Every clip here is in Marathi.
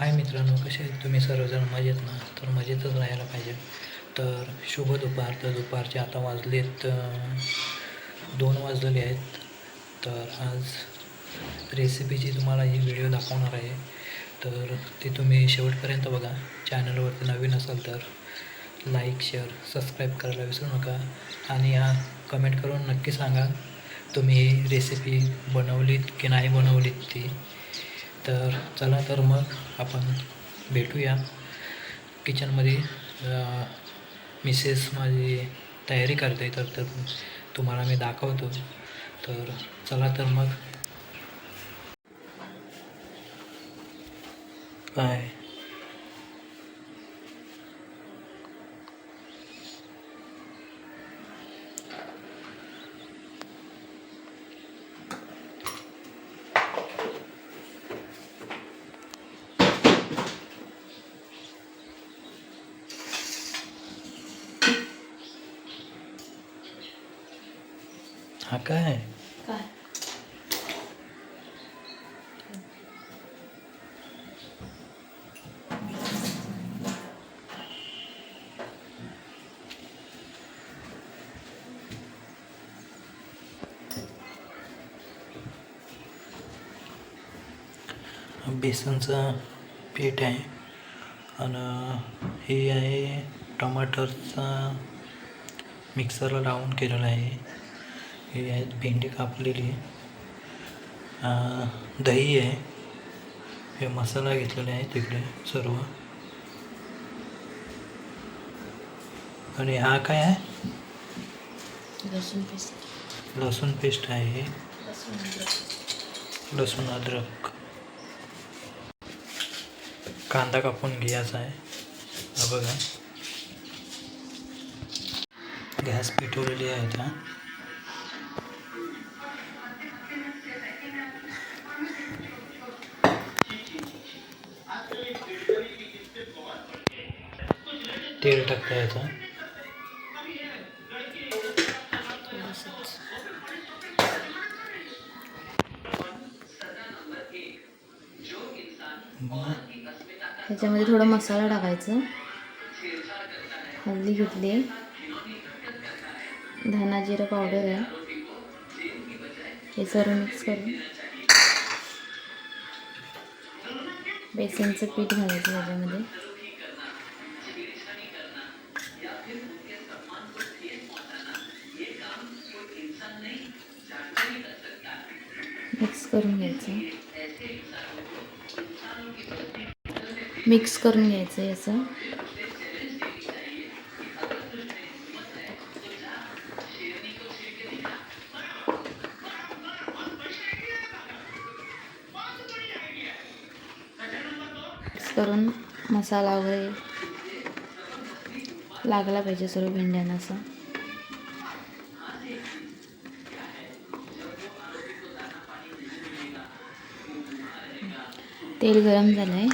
हाय मित्रांनो कसे आहेत तुम्ही? सर्वजण मजेत ना? तर मजेतच राहायला पाहिजे. तर शुभ दुपार. तर दुपारचे आता वाजलेत दोन वाजलेले आहेत. तर आज रेसिपीची तुम्हाला ही व्हिडिओ दाखवणार आहे. तर ती तुम्ही शेवटपर्यंत बघा. चॅनलवरती नवीन असाल तर लाईक शेअर सबस्क्राईब करायला विसरू नका. आणि हा कमेंट करून नक्की सांगा तुम्ही रेसिपी बनवलीत की नाही बनवलीत ती. तर चला तर मग आपण भेटूया. किचनमध्ये मिसेस माझी तयारी करते तर तर तुम्हाला मी दाखवतो. तर चला तर मग. काय हा काय? काय? बेसनचं पीठ आहे आणि हे आहे टमाटरचा मिक्सरला लावून केलेलं आहे. हे आहेत भेंडी कापलेली दही आहे. हे मसाला घेतलेला आहे तिकडे सर्व. आणि हा काय आहे? लसूण पेस्ट. लसूण पेस्ट आहे हे. लसूण अद्रक. लसूण अद्रक. कांदा कापून घ्यायचा आहे. हा बघा. गॅस पेटवलेली आहे आता. तेल टाकता याचा त्याच्यामध्ये थोडा मसाला टाकायचा. हल्दी घेतली. धना जिरा पावडर आहे. हे सर्व मिक्स करून. बेसनचं पीठ घालायचं त्याच्यामध्ये. करून घ्यायचं. मिक्स करून घ्यायचं आहे करून मसाला वगैरे लागला पाहिजे सर्व भेंड्यांना असं. तेल गरम झालं आहे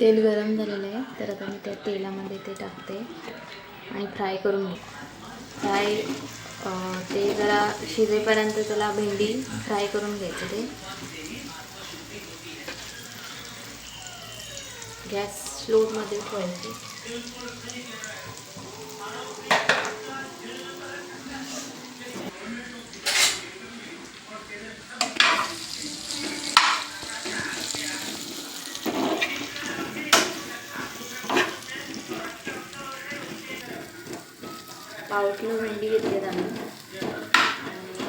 तेल गरम झालेलं आहे. तर आता मी त्या तेलामध्ये ते टाकते आणि फ्राय करून घे फ्राय ते जरा शिजेपर्यंत त्याला भेंडी फ्राय करून घ्यायचं ते. गॅस स्लोमध्ये ठेवायची. पाव किलो भेंडी घेतली आम्ही. आणि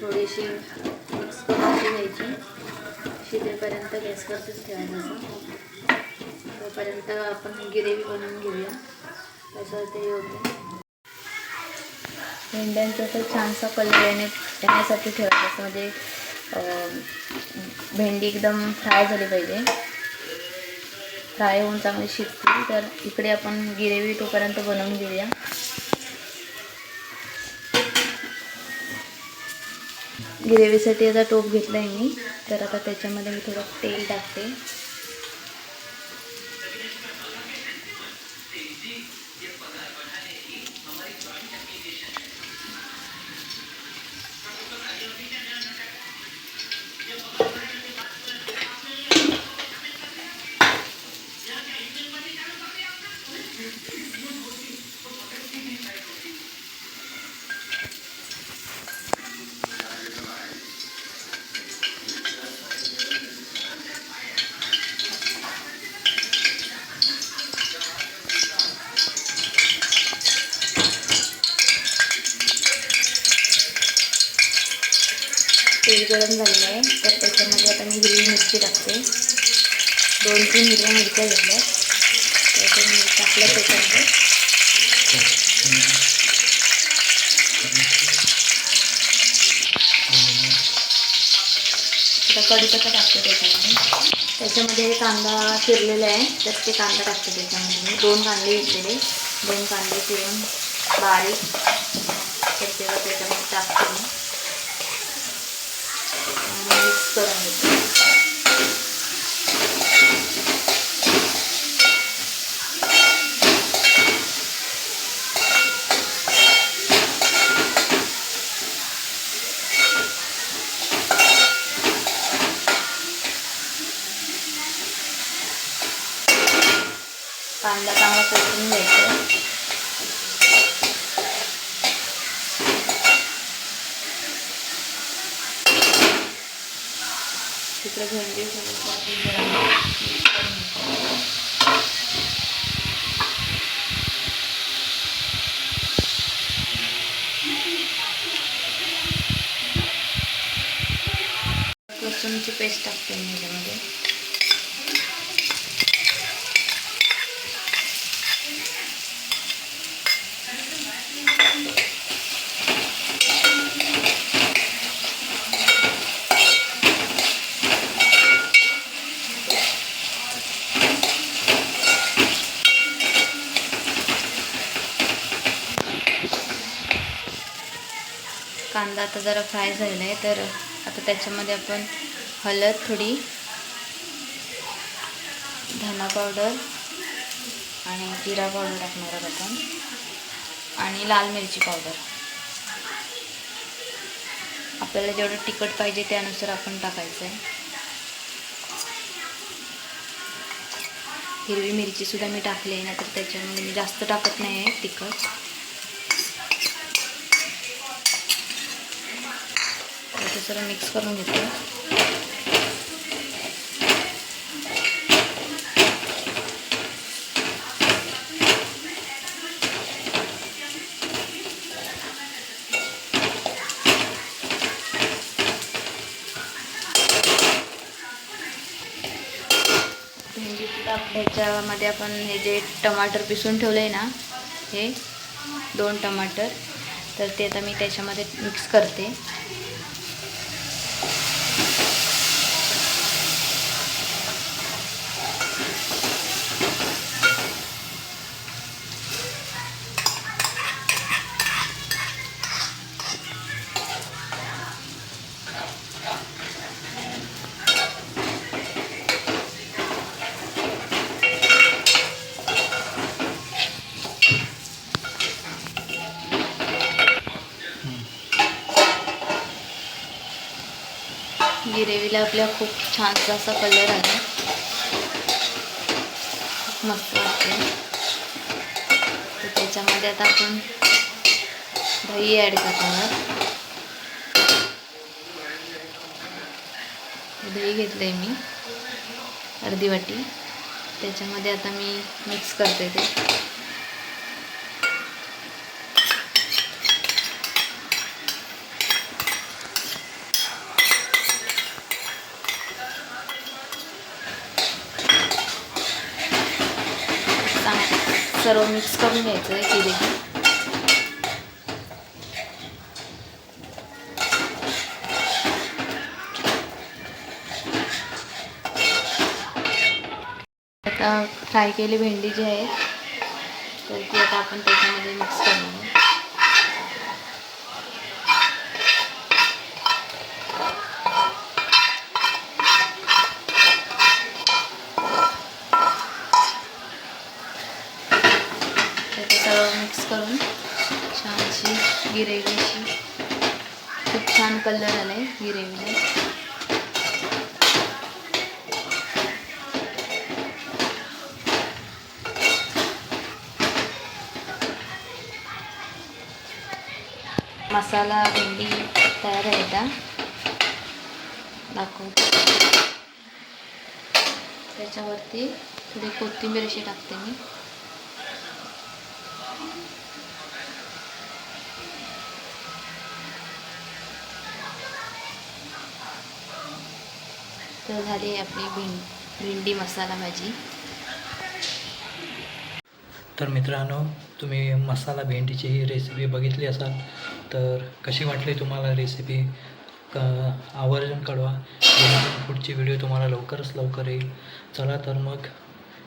थोडीशी मिक्स करून घ्यायची. शिजेपर्यंत गॅसवरतीच ठेवायचं असं. तोपर्यंत आपण ग्रेव्ही बनवून घेऊया. तसं ते योग्य. भेंड्यांचा तर छानसा कलर येणे येण्यासाठी ठेवायचं असं. म्हणजे भेंडी एकदम फ्राय झाली पाहिजे. फ्राय होऊन चांगली शिजली तर इकडे आपण गिरेवी तोपर्यंत बनवून घेऊया. गिरेवीसाठी आता टोप घेतला आहे मी. तर आता त्याच्यामध्ये मी थोडं तेल टाकते. मिरची दोन तीन हिरव्या मिरच्या घेतल्या. त्याच्यात मी टाकल्या त्याच्यामध्ये. आता कढीपत्ता टाकते त्याच्यामध्ये? त्याच्यामध्ये कांदा चिरलेला आहे. तर ते कांदा टाकतो त्याच्यामध्ये. मी दोन कांदे घेतलेले. दोन कांदे चिरून बारीक तर तेव्हा त्याच्यामध्ये टाकतो मी. मिक्स करून घेतो. कांदा चांगला परतून घ्यायचा. तिकडे भेंडी सोबत वाटून जरा mix करून घ्यायचं. लसूणची पेस्ट टाकते मी याच्यामध्ये कांदा आता जरा फ्राय झालं आहे तर आता त्याच्यामध्ये आपण हळद थोडी धना पावडर आणि जिरा पावडर टाकणार आहोत आपण. आणि लाल मिरची पावडर. आपल्याला जेवढं तिखट पाहिजे त्यानुसार आपण टाकायचं आहे हिरवी मिरची सुद्धा मी टाकली आहे ना तर त्याच्यामध्ये मी जास्त टाकत नाही आहे तिखट. जरा मिक्स करून घेते. भेंडी आपण हे जे टमाटर पिसून ठेवलं आहे ना हे दोन टमाटर तर ते आता मी त्याच्यामध्ये मिक्स करते. गिरेवीला आपल्या खूप छानसा असा कलर आला खूप मस्त वाटते तर त्याच्यामध्ये आता आपण दही ॲड करणार दही घेतलं आहे मी. अर्धी वाटी. त्याच्यामध्ये आता मी मिक्स करते ते. सर्व मिक्स करून घ्यायचं आहे जिलेबी आता फ्राय केली भेंडी जी आहे तर ती आता आपण त्याच्यामध्ये मिक्स करणार आहे तर ते सर्व मिक्स करून छानशी खूप छान कलर आला आहे गिरेवीला मसाला भेंडी तयार आहे का दाखवते त्याच्यावरती थोडी कोथिंबीर अशी टाकते मी. तर झाली आपली भें भेंडी मसाला भाजी. तर मित्रांनो तुम्ही मसाला भेंडीची ही रेसिपी बघितली असाल तर कशी वाटली तुम्हाला रेसिपी क आवर्जून कळवा. जेणेकरून पुढची व्हिडिओ तुम्हाला लवकरच लवकर येईल. चला तर मग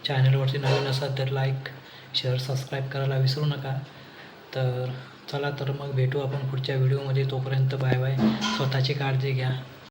चॅनलवरती नवीन असाल तर लाईक शेअर सबस्क्राईब करायला विसरू नका. तर चला तर मग भेटू आपण पुढच्या व्हिडिओमध्ये तोपर्यंत बाय बाय स्वतःची काळजी घ्या.